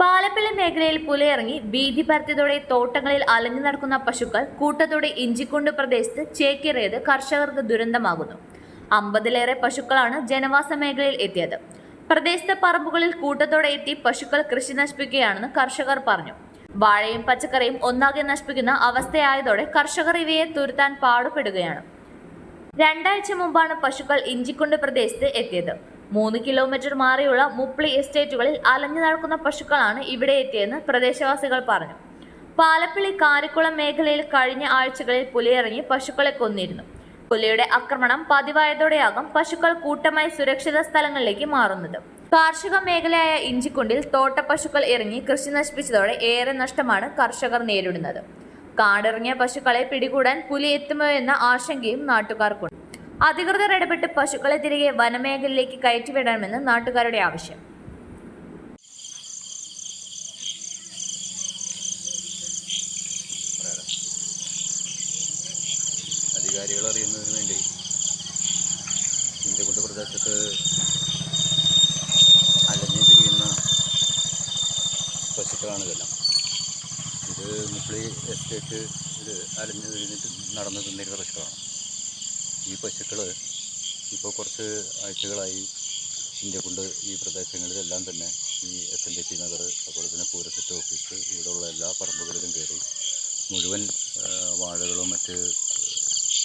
പാലപ്പിള്ളി മേഖലയിൽ പുലയിറങ്ങി ഭീതി പരത്തിയതോടെ തോട്ടങ്ങളിൽ അലഞ്ഞു നടക്കുന്ന പശുക്കൾ കൂട്ടത്തോടെ ഇഞ്ചിക്കുണ്ട് പ്രദേശത്ത് ചേക്കേറിയത് കർഷകർക്ക് ദുരന്തമാകുന്നു. അമ്പതിലേറെ പശുക്കളാണ് ജനവാസ മേഖലയിൽ എത്തിയത്. പ്രദേശത്തെ പറമ്പുകളിൽ കൂട്ടത്തോടെ എത്തി പശുക്കൾ കൃഷി നശിപ്പിക്കുകയാണെന്ന് കർഷകർ പറഞ്ഞു. വാഴയും പച്ചക്കറിയും ഒന്നാകെ നശിപ്പിക്കുന്ന അവസ്ഥയായതോടെ കർഷകർ ഇവയെ തുരുത്താൻ പാടുപെടുകയാണ്. രണ്ടാഴ്ച മുമ്പാണ് പശുക്കൾ ഇഞ്ചിക്കുണ്ട് പ്രദേശത്ത് എത്തിയത്. മൂന്ന് കിലോമീറ്റർ മാറിയുള്ള മുപ്ലി എസ്റ്റേറ്റുകളിൽ അലഞ്ഞു നടക്കുന്ന പശുക്കളാണ് ഇവിടെ എത്തിയെന്ന് പ്രദേശവാസികൾ പറഞ്ഞു. പാലപ്പിള്ളി കാരിക്കുളം മേഖലയിൽ കഴിഞ്ഞ ആഴ്ചകളിൽ പുലിയിറങ്ങി പശുക്കളെ കൊന്നിരുന്നു. പുലിയുടെ ആക്രമണം പതിവായതോടെയാകും പശുക്കൾ കൂട്ടമായി സുരക്ഷിത സ്ഥലങ്ങളിലേക്ക് മാറുന്നത്. കാർഷിക മേഖലയായ ഇഞ്ചിക്കുണ്ടിൽ തോട്ടപ്പശുക്കൾ ഇറങ്ങി കൃഷി നശിപ്പിച്ചതോടെ ഏറെ നഷ്ടമാണ് കർഷകർ നേരിടുന്നത്. കാടിറങ്ങിയ പശുക്കളെ പിടികൂടാൻ പുലി എത്തുമോ എന്ന ആശങ്കയും നാട്ടുകാർക്കുണ്ട്. അധികൃതർ ഇടപെട്ട് പശുക്കളെ തിരികെ വനമേഖലയിലേക്ക് കയറ്റിവിടണമെന്ന് നാട്ടുകാരുടെ ആവശ്യം. അധികാരികൾ അറിയുന്നതിന് വേണ്ടി ഇന്ത്യക്കുണ്ട് പ്രദേശത്ത് അലഞ്ഞു തിരിയുന്ന പശുക്കളാണ് ഇതെല്ലാം. ഇത് മുപ്പിളി എസ്റ്റേറ്റ് ഇത് അലഞ്ഞു നടന്നു തിന്നിരുന്ന പശുക്കളാണ്. ഈ പശുക്കൾ ഇപ്പോൾ കുറച്ച് ആഴ്ചകളായി ഇന്ത്യ കൊണ്ട് ഈ പ്രദേശങ്ങളിലെല്ലാം തന്നെ ഈ S N D P Nagar അതുപോലെ തന്നെ പൂരസെറ്റ് ഓഫീസ് ഇവിടെയുള്ള എല്ലാ പറമ്പുകളിലും കയറി മുഴുവൻ വാഴകളും മറ്റ്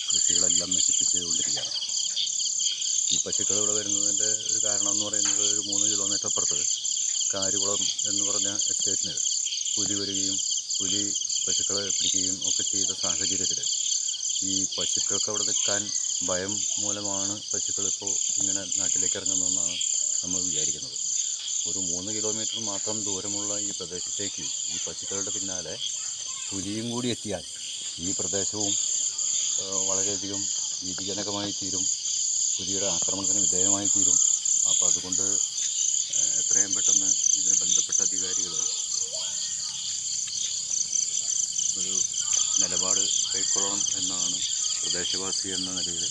കൃഷികളെല്ലാം നശിപ്പിച്ച് കൊണ്ടിരിക്കുകയാണ്. ഈ പശുക്കൾ ഇവിടെ വരുന്നതിന്റെ ഒരു കാരണം എന്ന് പറയുന്നത് ഒരു മൂന്ന് കിലോമീറ്റർ അപ്പുറത്ത് കാരികുളം എന്ന് പറഞ്ഞ എസ്റ്റേറ്റിന് പുലി വരികയും പുലി പശുക്കളെ പിടിക്കുകയും ഒക്കെ ചെയ്ത സാഹചര്യത്തിൽ ഈ പശുക്കൾക്ക് അവിടെ നിൽക്കാൻ ഭയം മൂലമാണ് പശുക്കളിപ്പോൾ ഇങ്ങനെ നാട്ടിലേക്ക് ഇറങ്ങുന്നതെന്നാണ് നമ്മൾ വിചാരിക്കുന്നത്. ഒരു മൂന്ന് കിലോമീറ്റർ മാത്രം ദൂരമുള്ള ഈ പ്രദേശത്തേക്ക് ഈ പശുക്കളുടെ പിന്നാലെ പുലിയും കൂടി എത്തിയാൽ ഈ പ്രദേശവും വളരെയധികം ഭീതിജനകമായി തീരും. പുലിയുടെ ആക്രമണത്തിന് വിധേയമായി തീരും. അപ്പോൾ അതുകൊണ്ട് എത്രയും പെട്ടെന്ന് ഇതിന് ബന്ധപ്പെട്ട അധികാരികൾ ഒരു നിലപാട് കൈക്കൊള്ളണം എന്നാണ് പ്രദേശവാസി എന്ന നിലയിൽ